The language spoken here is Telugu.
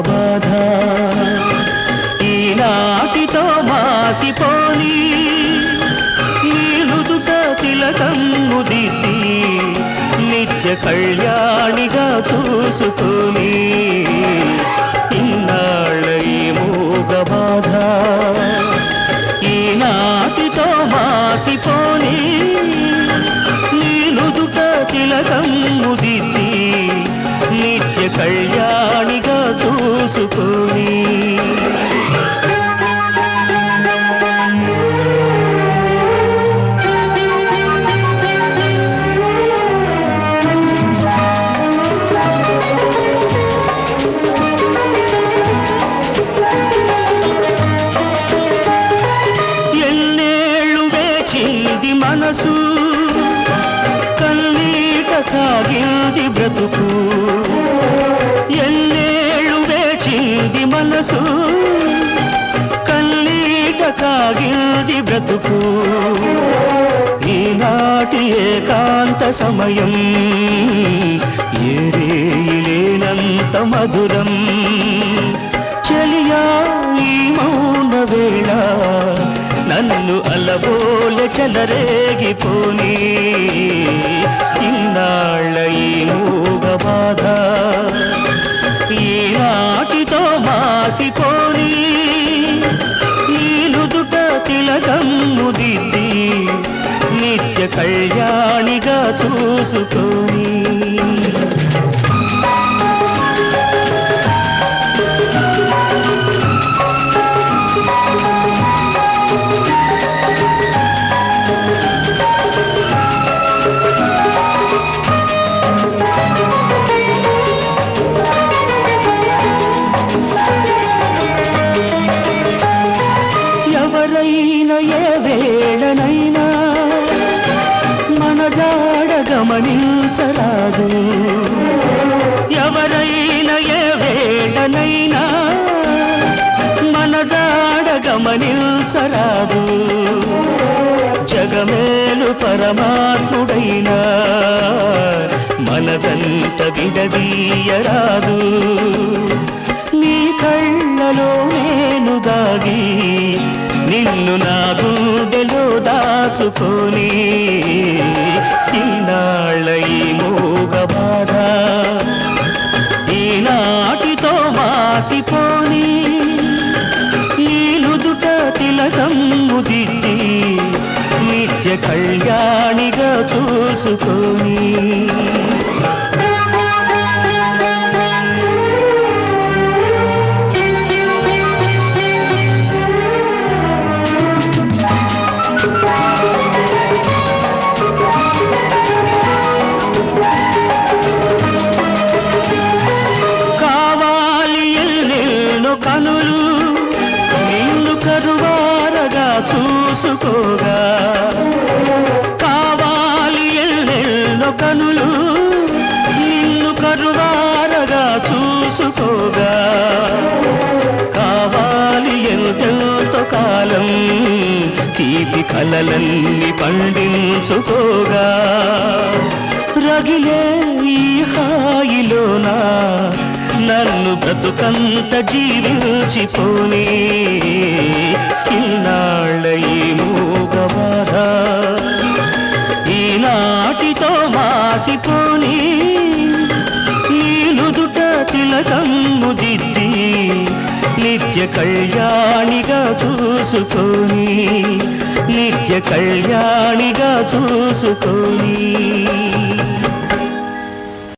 బాధ. ఈనాటితో మాసిపోని నీలుదుట తిలకమ్ము దిద్ది నిత్య కళ్యాణిగా చూసుకుని ఇన్నాళ్ళై మూగ బాధ. ఈనాటితో మాసిపోని నీలుదుట తిలకమ్ము దిద్ది నిత్య కళ్యాణ చూసుకొని ఎన్నేళ్ళు వేచింది మనసు కన్నీట కాగింది బ్రతుకు. ఎల్లి వేచింది మనసు కన్నీట కాగింది బ్రతుకు. ఈనాటి ఏకాంత సమయం ఏరేలేనంత మధురం. చెలియా ఈ మౌన వేళ నన్ను అలబోల చెలరేగిపోని. ఇన్నాళ్ళ ఈ మూగ బాధ మాసిపోని నీలుదుట తిలకమ్ముదిద్ది నిత్య కళ్యాణిగా చూసుకో. గమనించరాదు. ఎవరైనా ఏ వేళనైనా మన జాడ గమనించరాదు. జగమేలు పరమాత్ముడైనా మనదంత విడదీయరాదు. నీ కళ్ళలో నేను దాగి నిన్ను నా గుండెలో దాచుకొని ఈనాళ్ళ ఈ మూగ బాధ ఈనాటితో మాసిపోని నీలుదుట తిలకమ్ము దిద్ది నిత్య కళ్యాణిగా చూసుకొని చూసుకోగా. కావాలి ఎన్నెన్నో కనులు నిన్ను కరువారగా చూసుకోగా. కావాలి ఎంతెంతో కాలం తీపి కలలన్నీ పండించుకోగా. రగిలే ఈ హాయిలోనా నన్ను బ్రతుకంత జీవించిపోని. మాసిపోని నీలుదుట తిలకమ్ము దిద్ది నిత్య కళ్యాణిగా చూసుకొని నిత్య కళ్యాణిగా చూసుకొని.